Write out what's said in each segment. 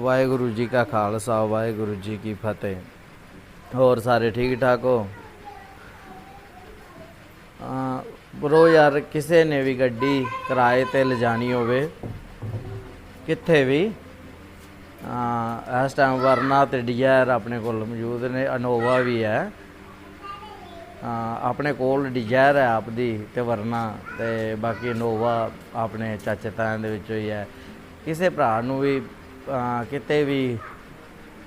ਵਾਹਿਗੁਰੂ ਜੀ ਕਾ ਖਾਲਸਾ, ਵਾਹਿਗੁਰੂ ਜੀ ਕੀ ਫਤਿਹ। ਹੋਰ ਸਾਰੇ ਠੀਕ ਠਾਕ ਹੋ? ਆ ਬਰੋ ਯਾਰ, ਕਿਸੇ ਨੇ ਵੀ ਗੱਡੀ ਕਿਰਾਏ ਤੇ ਲਿਜਾਣੀ ਹੋਵੇ, ਕਿੱਥੇ ਵੀ ਆ ਇਸ ਟਾਈਮ ਵਰਨਾ ਤੇ ਡਿਜ਼ਾਇਰ ਆਪਣੇ ਕੋਲ ਮੌਜੂਦ ਨੇ ਅਨੋਵਾ ਵੀ ਹੈ। ਆਪਣੇ ਕੋਲ ਡਿਜ਼ਾਇਰ ਹੈ ਆਪਦੀ ਤੇ ਵਰਨਾ ਤੇ ਬਾਕੀ ਨੋਵਾ ਆਪਣੇ ਚਾਚੇ ਤਾਇਆਂ ਦੇ ਵਿੱਚੋਂ ਹੀ ਹੈ। ਕਿਸੇ ਭਰਾ ਨੂੰ ਵੀ ਕਿਤੇ ਵੀ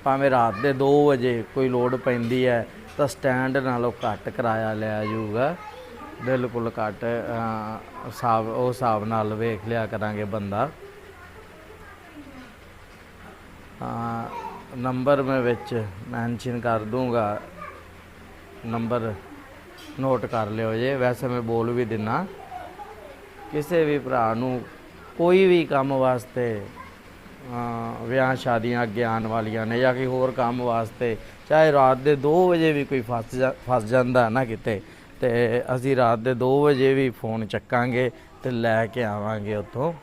ਭਾਵੇਂ ਰਾਤ ਦੇ 2 ਵਜੇ ਕੋਈ ਲੋਡ ਪੈਂਦੀ ਹੈ, ਤਾਂ ਸਟੈਂਡ ਨਾਲੋਂ ਘੱਟ ਕਿਰਾਇਆ ਲਿਆ ਜਾਊਗਾ। ਬਿਲਕੁਲ ਘੱਟ ਹਿਸਾਬ, ਉਹ ਹਿਸਾਬ ਨਾਲ ਵੇਖ ਲਿਆ ਕਰਾਂਗੇ ਬੰਦਾ। ਨੰਬਰ ਮੈਂ ਵਿੱਚ ਮੈਂਸ਼ਨ ਕਰ ਦੂੰਗਾ। ਨੰਬਰ ਨੋਟ ਕਰ ਲਿਓ ਜੇ। ਵੈਸੇ ਮੈਂ ਬੋਲ ਵੀ ਦਿੰਨਾ। ਕਿਸੇ ਵੀ ਭਰਾ ਨੂੰ ਕੋਈ ਵੀ ਕੰਮ ਵਾਸਤੇ ਵਿਆਹ ਸ਼ਾਦੀਆਂ ਅੱਗੇ ਆਉਣ ਵਾਲੀਆਂ ਨੇ ਜਾਂ ਕੋਈ ਹੋਰ ਕੰਮ ਵਾਸਤੇ, ਚਾਹੇ ਰਾਤ ਦੇ 2 ਵਜੇ ਵੀ ਕੋਈ ਫਸ ਜਾ- ਫਸ ਜਾਂਦਾ ਨਾ ਕਿਤੇ, ਤੇ ਅਸੀਂ ਰਾਤ ਦੇ 2 ਵਜੇ ਵੀ ਫੋਨ ਚੱਕਾਂਗੇ ਤੇ ਲੈ ਕੇ ਆਵਾਂਗੇ ਉੱਥੋਂ।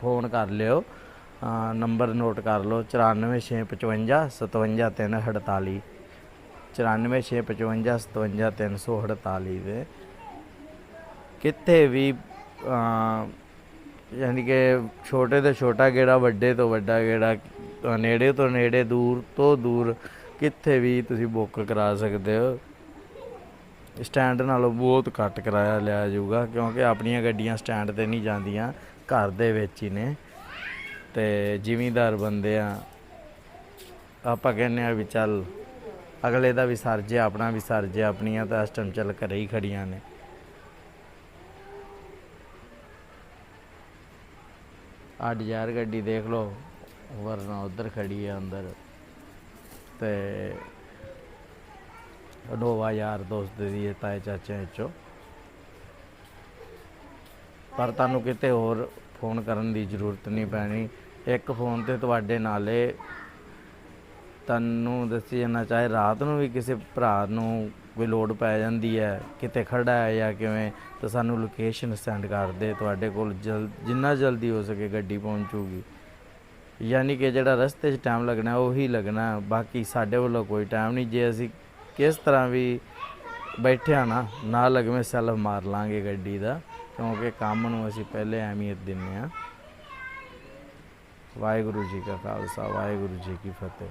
ਫੋਨ ਕਰ ਲਿਓ ਨੰਬਰ ਨੋਟ ਕਰ ਲਓ 94655 57348 94655 57348 ਦੇ। ਕਿਤੇ ਵੀ ਯਾਨੀ ਕਿ ਛੋਟੇ ਤੋਂ ਛੋਟਾ ਗੇੜਾ ਵੱਡੇ ਤੋਂ ਵੱਡਾ ਗੇੜਾ ਨੇੜੇ ਤੋਂ ਨੇੜੇ, ਦੂਰ ਤੋਂ ਦੂਰ ਕਿੱਥੇ ਵੀ ਤੁਸੀਂ ਬੁੱਕ ਕਰਾ ਸਕਦੇ ਹੋ। ਸਟੈਂਡ ਨਾਲੋਂ ਬਹੁਤ ਘੱਟ ਕਿਰਾਇਆ ਲਿਆ ਜਾਊਗਾ, ਕਿਉਂਕਿ ਆਪਣੀਆਂ ਗੱਡੀਆਂ ਸਟੈਂਡ ਤੇ ਨਹੀਂ ਜਾਂਦੀਆਂ, ਘਰ ਦੇ ਵਿੱਚ ਹੀ ਨੇ। ਤੇ ਜ਼ਿਮੀਂਦਾਰ ਬੰਦੇ ਆ, ਆਪਾਂ ਕਹਿੰਦੇ ਆ ਵੀ ਚੱਲ, ਅਗਲੇ ਦਾ ਵੀ ਸਰ ਜੇ ਆਪਣਾ ਵੀ ਸਰ ਜੇ ਆਪਣੀਆਂ ਤਾਂ ਇਸ ਟਾਈਮ ਚੱਲ ਘਰੇ ਹੀ ਖੜੀਆਂ ਨੇ। ਆ ਡਿਜ਼ਾਇਰ ਗੱਡੀ ਦੇਖ ਲਓ। ਵਰਨਾ ਉਧਰ ਖੜੀ ਹੈ ਅੰਦਰ। ਤੇ ਨੋਵਾ ਯਾਰ ਦੋਸਤ ਦੀ ਹੈ ਤਾਏ ਚਾਚੇ ਵਿੱਚੋਂ। ਪਰ ਤੁਹਾਨੂੰ ਕਿਤੇ ਹੋਰ ਫੋਨ ਕਰਨ ਦੀ ਜ਼ਰੂਰਤ ਨਹੀਂ ਪੈਣੀ। ਇੱਕ ਫੋਨ ਤੇ ਤੁਹਾਡੇ ਨਾਲੇ ਤੁਹਾਨੂੰ ਦੱਸੀ ਜਾਣਾ ਚਾਹੇ ਰਾਤ ਨੂੰ ਵੀ ਕਿਸੇ ਭਰਾ ਨੂੰ ਕੋਈ ਲੋਡ ਪੈ ਜਾਂਦੀ ਹੈ, ਕਿਤੇ ਖੜਾ ਹੈ ਜਾਂ ਕਿਵੇਂ, ਤਾਂ ਸਾਨੂੰ ਲੋਕੇਸ਼ਨ ਸੈਂਡ ਕਰ ਦੇ, ਤੁਹਾਡੇ ਕੋਲ ਜਲ, ਜਿੰਨਾ ਜਲਦੀ ਹੋ ਸਕੇ ਗੱਡੀ ਪਹੁੰਚੂਗੀ। ਯਾਨੀ ਕਿ ਜਿਹੜਾ ਰਸਤੇ 'ਚ ਟਾਈਮ ਲੱਗਣਾ, ਉਹੀ ਲੱਗਣਾ, ਬਾਕੀ ਸਾਡੇ ਵੱਲੋਂ ਕੋਈ ਟਾਈਮ ਨਹੀਂ। ਜੇ ਅਸੀਂ ਕਿਸ ਤਰ੍ਹਾਂ ਵੀ ਬੈਠਿਆ ਨਾ ਨਾ ਲਗਵੇਂ ਸੈਲਫ ਮਾਰ ਲਾਂਗੇ ਗੱਡੀ ਦਾ, ਕਿਉਂਕਿ ਕੰਮ ਨੂੰ ਅਸੀਂ ਪਹਿਲੇ ਅਹਿਮੀਅਤ ਦਿੰਦੇ ਹਾਂ। ਵਾਹਿਗੁਰੂ ਜੀ ਕਾ ਖਾਲਸਾ, ਵਾਹਿਗੁਰੂ ਜੀ ਕੀ ਫਤਿਹ।